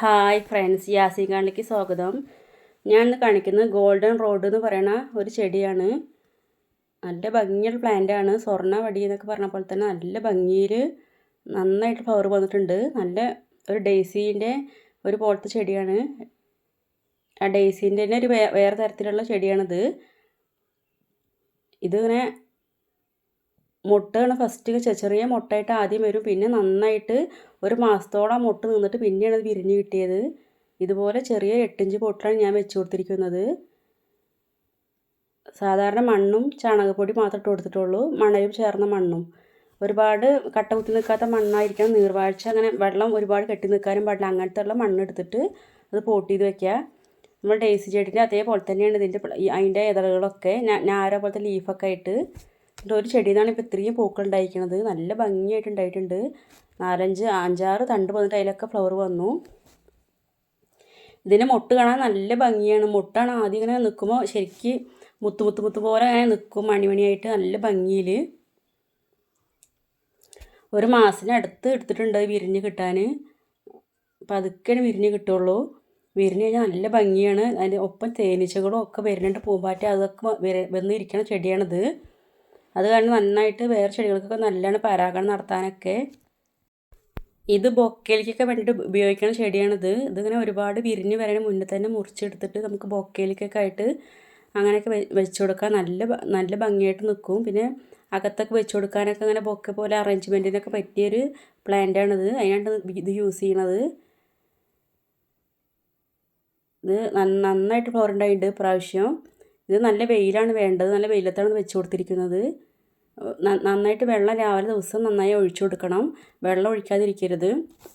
Hi friends യാസി യാസികാണിലേക്ക് സ്വാഗതം. ഞാൻ ഇന്ന് കാണിക്കുന്നത് ഗോൾഡൻ റോഡ് എന്ന് പറയുന്ന ഒരു ചെടിയാണ്. നല്ല ഭംഗിയുള്ള പ്ലാന്റ് ആണ്. സ്വർണ വടി എന്നൊക്കെ പറഞ്ഞ പോലെ തന്നെ നല്ല ഭംഗിയിൽ നന്നായിട്ട് ഫ്ലവർ വന്നിട്ടുണ്ട്. നല്ല ഒരു ഡെയ്സീന്റെ ഒരു പോലത്തെ ചെടിയാണ്. ആ ഡെയ്സീന്റെ തന്നെ ഒരു വേറെ തരത്തിലുള്ള ചെടിയാണിത്. ഇതിങ്ങനെ മുട്ടയാണ് ഫസ്റ്റ് ചെറിയ മുട്ടയായിട്ട് ആദ്യം വരും. പിന്നെ നന്നായിട്ട് ഒരു മാസത്തോളം മുട്ട നിന്നിട്ട് പിന്നെയാണ് അത് വിരിഞ്ഞ് കിട്ടിയത്. ഇതുപോലെ ചെറിയ എട്ടിഞ്ച് പൊട്ടിലാണ് ഞാൻ വെച്ച് കൊടുത്തിരിക്കുന്നത്. സാധാരണ മണ്ണും ചാണകപ്പൊടി മാത്രം ഇട്ട് കൊടുത്തിട്ടുള്ളൂ. മണലും ചേർന്ന മണ്ണും. ഒരുപാട് കട്ട കുത്തി നിൽക്കാത്ത മണ്ണായിരിക്കണം. നീർവാഴ്ച അങ്ങനെ വെള്ളം ഒരുപാട് കെട്ടി നിൽക്കാനും പാടില്ല. അങ്ങനത്തെ ഉള്ള മണ്ണ് എടുത്തിട്ട് അത് പോട്ട് ചെയ്ത് വെക്കുക. നമ്മൾ ഡേസി ചെടിന്റെ അതേപോലെ തന്നെയാണ് ഇതിന്റെ അതിന്റെ ഇതളുകളൊക്കെ. ഞാര പോലത്തെ ലീഫൊക്കെ ആയിട്ട് ഒരു ചെടിയിൽ ഇപ്പോൾ ഇത്രയും പൂക്കൾ ഉണ്ടായിരിക്കുന്നത് നല്ല ഭംഗിയായിട്ട് ഉണ്ടായിട്ടുണ്ട്. നാലഞ്ച് അഞ്ചാറ് തണ്ട് വന്നിട്ട് അതിലൊക്കെ ഫ്ലവർ വന്നു. ഇതിന്റെ മുട്ട് കാണാൻ നല്ല ഭംഗിയാണ്. മുട്ടാണ് ആദ്യം ഇങ്ങനെ നിൽക്കുമ്പോൾ ശരിക്ക് മുത്തു മുത്തു മുത്തു പോലെ അങ്ങനെ നിൽക്കും മണിമണിയായിട്ട് നല്ല ഭംഗിയിൽ ഒരു മാസത്തിനടുത്ത് എടുത്തിട്ടുണ്ട് വിരിഞ്ഞ് കിട്ടാൻ പതുക്കെയാണ് വിരിഞ്ഞ് കിട്ടുള്ളൂ. വിരിഞ്ഞ് കഴിഞ്ഞാൽ നല്ല ഭംഗിയാണ്. അതിന്റെ ഒപ്പം തേനീച്ചകളും ഒക്കെ വരുന്നുണ്ട് പൂമ്പാറ്റ അതൊക്കെ വന്നിരിക്കുന്ന ചെടിയാണിത്. അത് കാരണം നന്നായിട്ട് വേറെ ചെടികൾക്കൊക്കെ നല്ലോണം പരാഗണം നടത്താനൊക്കെ. ഇത് ബൊക്കയിലേക്കൊക്കെ വേണ്ടിയിട്ട് ഉപയോഗിക്കുന്ന ചെടിയാണിത്. ഇതിങ്ങനെ ഒരുപാട് വിരിഞ്ഞ് വരണ മുന്നേ തന്നെ മുറിച്ചെടുത്തിട്ട് നമുക്ക് ബൊക്കയിലേക്കൊക്കെ ആയിട്ട് അങ്ങനെയൊക്കെ വെച്ച് കൊടുക്കാൻ നല്ല നല്ല ഭംഗിയായിട്ട് നിൽക്കും പിന്നെ അകത്തൊക്കെ വെച്ച് കൊടുക്കാനൊക്കെ അങ്ങനെ ബൊക്കെ പോലെ അറേഞ്ച്മെന്റിനൊക്കെ പറ്റിയൊരു പ്ലാന്റാണിത്. അതിനാണ് ഇത് യൂസ് ചെയ്യണത്. ഇത് നന്നായിട്ട് ഫ്ലവർ ഉണ്ടായിട്ടുണ്ട് ഇപ്രാവശ്യം. ഇത് നല്ല വെയിലാണ് വേണ്ടത് നല്ല വെയിലത്താണ് വെച്ച് കൊടുത്തിരിക്കുന്നത്. നന്നായിട്ട് വെള്ളം രാവിലെ ദിവസം നന്നായി ഒഴിച്ചു കൊടുക്കണം. വെള്ളം ഒഴിക്കാതിരിക്കരുത്.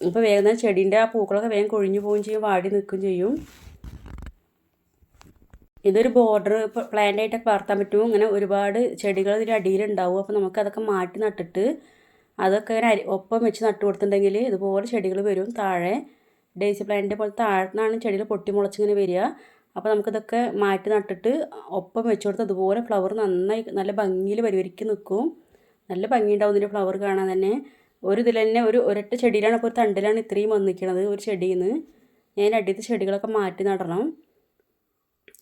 ഇപ്പോൾ വേഗം ചെടീന്റെ ആ പൂക്കളൊക്കെ വേഗം കൊഴിഞ്ഞു പോവുകയും ചെയ്യും വാടി നിൽക്കുകയും ചെയ്യും. ഇതൊരു ബോർഡർ പ്ലാന്റ് ആയിട്ടൊക്കെ വളർത്താൻ പറ്റും. ഇങ്ങനെ ഒരുപാട് ചെടികൾ ഇതിന്റെ അടിയിലുണ്ടാവും. അപ്പോൾ നമുക്ക് അതൊക്കെ മാറ്റി നട്ടിട്ട് അതൊക്കെ ഇങ്ങനെ ഒപ്പം വെച്ച് നട്ടു കൊടുത്തിട്ടുണ്ടെങ്കിൽ ഇതുപോലെ ചെടികൾ വരും. താഴെ ഡേസി പ്ലാന്റിന്റെ പോലെ താഴെ നിന്നാണ് ചെടികൾ പൊട്ടി മുളച്ചിങ്ങനെ വരിക. അപ്പോൾ നമുക്കിതൊക്കെ മാറ്റി നട്ടിട്ട് ഒപ്പം വെച്ച് കൊടുത്ത് അതുപോലെ ഫ്ലവർ നന്നായി നല്ല ഭംഗിയിൽ പരിവരിക്ക് നിൽക്കും നല്ല ഭംഗിയുണ്ടാവും ഇതിന്റെ ഫ്ലവർ കാണാൻ തന്നെ. ഒരു ഇതിൽ തന്നെ ഒരു ഒരൊറ്റ ചെടിയിലാണ് ഇപ്പോൾ ഒരു തണ്ടിലാണ് ഇത്രയും വന്നിരിക്കണത് ഒരു ചെടിയിൽ നിന്ന് ഞാൻ അടിയത്തെ ചെടികളൊക്കെ മാറ്റി നടണം.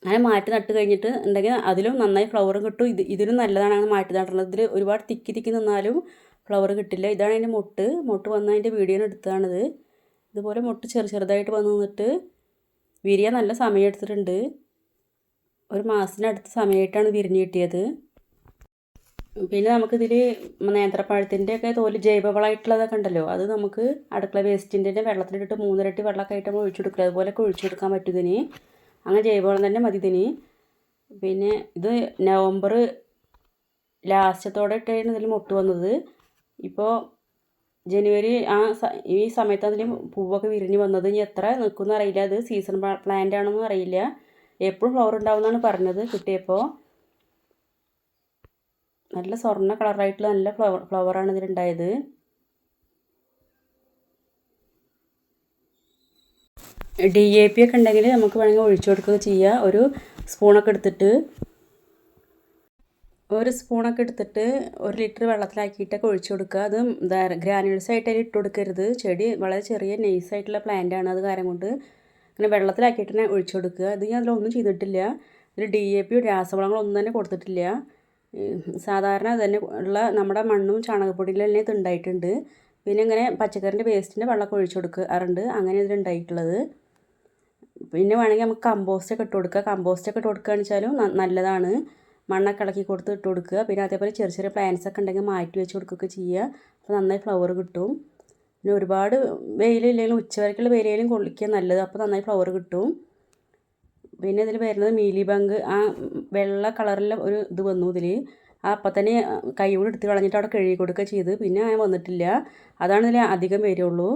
അങ്ങനെ മാറ്റി നട്ട് കഴിഞ്ഞിട്ട് ഉണ്ടെങ്കിൽ അതിലും നന്നായി ഫ്ലവറും കിട്ടും. ഇത് ഇതിലും നല്ലതാണ് അങ്ങനെ മാറ്റി നടണത്. ഇതിൽ ഒരുപാട് തിക്കി തിക്കി നിന്നാലും ഫ്ലവർ കിട്ടില്ല. ഇതാണ് അതിന്റെ മുട്ട്. മുട്ട് വന്നതിന്റെ വീഡിയോ എടുത്തതാണിത്. ഇതുപോലെ മുട്ട് ചെറു ചെറുതായിട്ട് വന്ന് നിന്നിട്ട് വിരിയാൻ നല്ല സമയം എടുത്തിട്ടുണ്ട്. ഒരു മാസത്തിനടുത്ത് സമയമായിട്ടാണ് വിരിഞ്ഞ് കിട്ടിയത്. പിന്നെ നമുക്കിതിൽ നേന്ത്രപ്പഴത്തിന്റെ ഒക്കെ തോൽ ജൈവവളമായിട്ടുള്ളതൊക്കെ ഉണ്ടല്ലോ അത് നമുക്ക് അടുക്കള വേസ്റ്റിന്റെ വെള്ളത്തിലിട്ടിട്ട് മൂന്നിരട്ടി വെള്ളമൊക്കെ ആയിട്ട് നമ്മൾ ഒഴിച്ചു കൊടുക്കുക അതുപോലെയൊക്കെ ഒഴിച്ചു കൊടുക്കാൻ പറ്റും ഇതിന്. അങ്ങനെ ജൈവവളം തന്നെ മതി ഇതിന്. പിന്നെ ഇത് നവംബർ ലാസ്റ്റത്തോടെ ഇട്ടാണ് ഇതിൽ മുട്ട് വന്നത്. ഇപ്പോൾ ജനുവരി ആ ഈ സമയത്ത് അതിൽ പൂവൊക്കെ വിരിഞ്ഞ് വന്നത് ഇനി എത്ര നിൽക്കുമെന്ന് അറിയില്ല. അത് സീസൺ പ്ലാന്റ് ആണെന്നും അറിയില്ല. എപ്പോഴും ഫ്ലവർ ഉണ്ടാവുമെന്നാണ് പറഞ്ഞത് കിട്ടിയപ്പോൾ നല്ല സ്വർണ കളറായിട്ടുള്ള നല്ല ഫ്ലവർ ഫ്ലവറാണ് ഇതിലുണ്ടായത്. ഡി എ പി ഒക്കെ ഉണ്ടെങ്കിൽ നമുക്ക് വേണമെങ്കിൽ ഒഴിച്ചു കൊടുക്കുക ചെയ്യുക ഒരു സ്പൂണൊക്കെ എടുത്തിട്ട് ഒരു സ്പൂണൊക്കെ എടുത്തിട്ട് ഒരു ലിറ്റർ വെള്ളത്തിലാക്കിയിട്ടൊക്കെ ഒഴിച്ചു കൊടുക്കുക അത് ഗ്രാനുൾസ് ആയിട്ട് അതിൽ ഇട്ട് കൊടുക്കരുത്. ചെടി വളരെ ചെറിയ നൈസായിട്ടുള്ള പ്ലാന്റ് ആണ് അത് കാരണം കൊണ്ട് അങ്ങനെ വെള്ളത്തിലാക്കിയിട്ട് തന്നെ ഒഴിച്ചു കൊടുക്കുക ഇത് ഞാൻ അതിലൊന്നും ചെയ്തിട്ടില്ല. ഇതിൽ ഡി എ പി രാസവളങ്ങളൊന്നും തന്നെ കൊടുത്തിട്ടില്ല. സാധാരണ തന്നെ ഉള്ള നമ്മുടെ മണ്ണും ചാണകപ്പൊടിയിൽ തന്നെ ഇത് ഉണ്ടായിട്ടുണ്ട് പിന്നെ ഇങ്ങനെ പച്ചക്കറിന്റെ വേസ്റ്റിന്റെ വെള്ളമൊക്കെ ഒഴിച്ചു കൊടുക്കാറുണ്ട് അങ്ങനെ ഇതിലുണ്ടായിട്ടുള്ളത് പിന്നെ വേണമെങ്കിൽ നമുക്ക് കമ്പോസ്റ്റൊക്കെ ഇട്ട് കൊടുക്കുക കമ്പോസ്റ്റൊക്കെ ഇട്ട് കൊടുക്കുകയാണെന്ന് വെച്ചാലും നല്ലതാണ്. മണ്ണൊക്കെ ഇളക്കി കൊടുത്ത് ഇട്ട് കൊടുക്കുക. പിന്നെ അതേപോലെ ചെറിയ ചെറിയ പ്ലാന്റ്സ് ഒക്കെ ഉണ്ടെങ്കിൽ മാറ്റി വെച്ച് കൊടുക്കുകയൊക്കെ ചെയ്യുക. അപ്പോൾ നന്നായി ഫ്ലവർ കിട്ടും. പിന്നെ ഒരുപാട് വെയിലില്ലെങ്കിലും ഉച്ചവരക്കുള്ള വെയിലും കൊള്ളിക്കുക നല്ലത്. അപ്പോൾ നന്നായി ഫ്ലവർ കിട്ടും. പിന്നെ ഇതിൽ വരുന്നത് മീലി ബങ്ക് ആ വെള്ള കളറിലെ ഒരു ഇത് വന്നു ഇതിൽ ആ അപ്പം തന്നെ കൈ കൊണ്ട് എടുത്ത് കളഞ്ഞിട്ട് അവിടെ കഴുകി കൊടുക്കുക ചെയ്ത്. പിന്നെ അങ്ങനെ വന്നിട്ടില്ല. അതാണ് ഇതിൽ അധികം വരുള്ളൂ.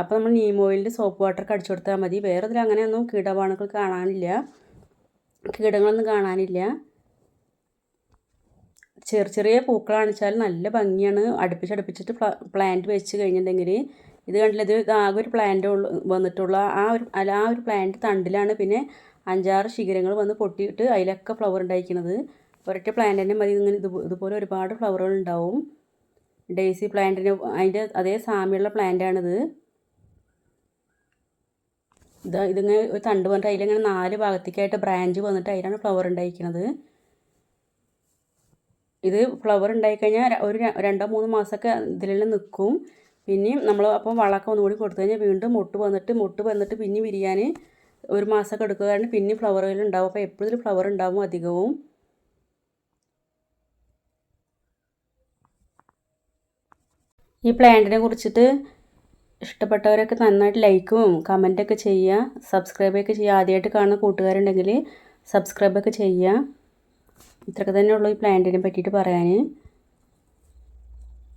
അപ്പോൾ നമ്മൾ നീം ഓയിലിന്റെ സോപ്പ് വാട്ടർ അടിച്ചു കൊടുത്താൽ മതി. വേറെ ഇതിൽ അങ്ങനെയൊന്നും കീടബാണുക്കൾ കാണാനില്ല. കീടങ്ങളൊന്നും കാണാനില്ല. ചെറിയ ചെറിയ പൂക്കളാണെന്ന് വെച്ചാൽ നല്ല ഭംഗിയാണ്. അടുപ്പിച്ചടുപ്പിച്ചിട്ട് പ്ലാന്റ് വെച്ച് കഴിഞ്ഞിട്ടുണ്ടെങ്കിൽ ഇത് കണ്ടില്ല? ഇത് ആകെ ഒരു പ്ലാന്റ് വന്നിട്ടുള്ള ആ ഒരു അല്ല ആ ഒരു പ്ലാന്റ് തണ്ടിലാണ് പിന്നെ അഞ്ചാറ് ശിഖരങ്ങൾ വന്ന് പൊട്ടിയിട്ട് അതിലൊക്കെ ഫ്ലവർ ഉണ്ടായിരിക്കുന്നത്. ഒരൊറ്റ പ്ലാന്റ് തന്നെ മതി. ഇങ്ങനെ ഇത് ഇതുപോലെ ഒരുപാട് ഫ്ലവറുകൾ ഉണ്ടാവും. ഡെയ്സി പ്ലാന്റിന് അതിന്റെ അതേ സാമ്യമുള്ള പ്ലാന്റാണിത് ഇത് ഇതിങ്ങനെ ഒരു തണ്ട് വന്നിട്ട് അതിലിങ്ങനെ നാല് ഭാഗത്തേക്കായിട്ട് ബ്രാഞ്ച് വന്നിട്ട് അതിലാണ് ഫ്ലവർ ഉണ്ടായിരിക്കുന്നത്. ഇത് ഫ്ലവർ ഉണ്ടായിക്കഴിഞ്ഞാൽ ഒരു രണ്ടോ മൂന്ന് മാസമൊക്കെ ഇതിലെല്ലാം നിൽക്കും പിന്നെയും നമ്മൾ അപ്പോൾ വളമൊക്കെ ഒന്നുകൂടി കൊടുത്തു കഴിഞ്ഞാൽ വീണ്ടും മുട്ട് വന്നിട്ട് മുട്ട് വന്നിട്ട് പിന്നെ വിരിയാൻ ഒരു മാസമൊക്കെ എടുക്കുക കാരണം പിന്നെ ഫ്ലവറുകൾ ഉണ്ടാവും. അപ്പോൾ എപ്പോഴും ഫ്ലവർ ഉണ്ടാവും അധികവും. ഈ പ്ലാന്റിനെ കുറിച്ചിട്ട് ഇഷ്ടപ്പെട്ടവരൊക്കെ നന്നായിട്ട് ലൈക്കും കമന്റൊക്കെ ചെയ്യുക. സബ്സ്ക്രൈബൊക്കെ ചെയ്യുക. ആദ്യമായിട്ട് കാണുന്ന കൂട്ടുകാരുണ്ടെങ്കിൽ സബ്സ്ക്രൈബൊക്കെ ചെയ്യുക. ഇത്രയൊക്കെ തന്നെ ഉള്ളൂ ഈ പ്ലാന്റിനെ പറ്റിയിട്ട് പറയാൻ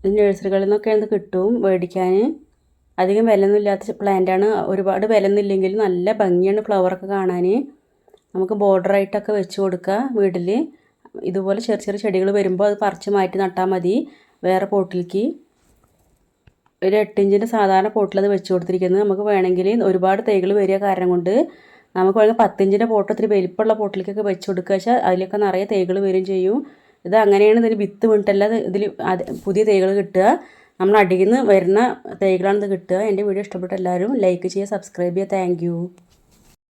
ഇത് നഴ്സറികളിൽ നിന്നൊക്കെ ഇത് കിട്ടും മേടിക്കാൻ അധികം വിലയൊന്നും ഇല്ലാത്ത പ്ലാന്റാണ് ഒരുപാട് വിലയൊന്നും ഇല്ലെങ്കിൽ നല്ല ഭംഗിയാണ് ഫ്ലവറൊക്കെ കാണാൻ നമുക്ക് ബോർഡറായിട്ടൊക്കെ വെച്ച് കൊടുക്കുക വീട്ടിൽ ഇതുപോലെ ചെറിയ ചെറിയ ചെടികൾ വരുമ്പോൾ അത് പറിച്ച് മാറ്റി നട്ടാൽ മതി വേറെ പോട്ടിലേക്ക് ഒരു എട്ടിഞ്ചിന്റെ സാധാരണ പോട്ടിൽ അത് വെച്ച് കൊടുത്തിരിക്കുന്നത്. നമുക്ക് വേണമെങ്കിൽ ഒരുപാട് തൈകൾ വരിക കാരണം കൊണ്ട് നമുക്ക് വേണമെങ്കിൽ പത്തിഞ്ചിന്റെ പോട്ട് ഒത്തിരി വലിപ്പമുള്ള പോട്ടിലേക്കൊക്കെ വെച്ച് കൊടുക്കുക. വെച്ചാൽ അതിലൊക്കെ നിറയെ തൈകൾ വരും ചെയ്യും. ഇത് അങ്ങനെയാണ് ഇതിന് വിത്ത് വീണിട്ടല്ല ഇത് ഇതിൽ പുതിയ തൈകൾ കിട്ടുക. നമ്മൾ അടിയിൽ നിന്ന് വരുന്ന തൈകളാണ് കിട്ടുക. എന്റെ വീഡിയോ ഇഷ്ടപ്പെട്ട എല്ലാവരും ലൈക്ക് ചെയ്യുക സബ്സ്ക്രൈബ് ചെയ്യുക. താങ്ക്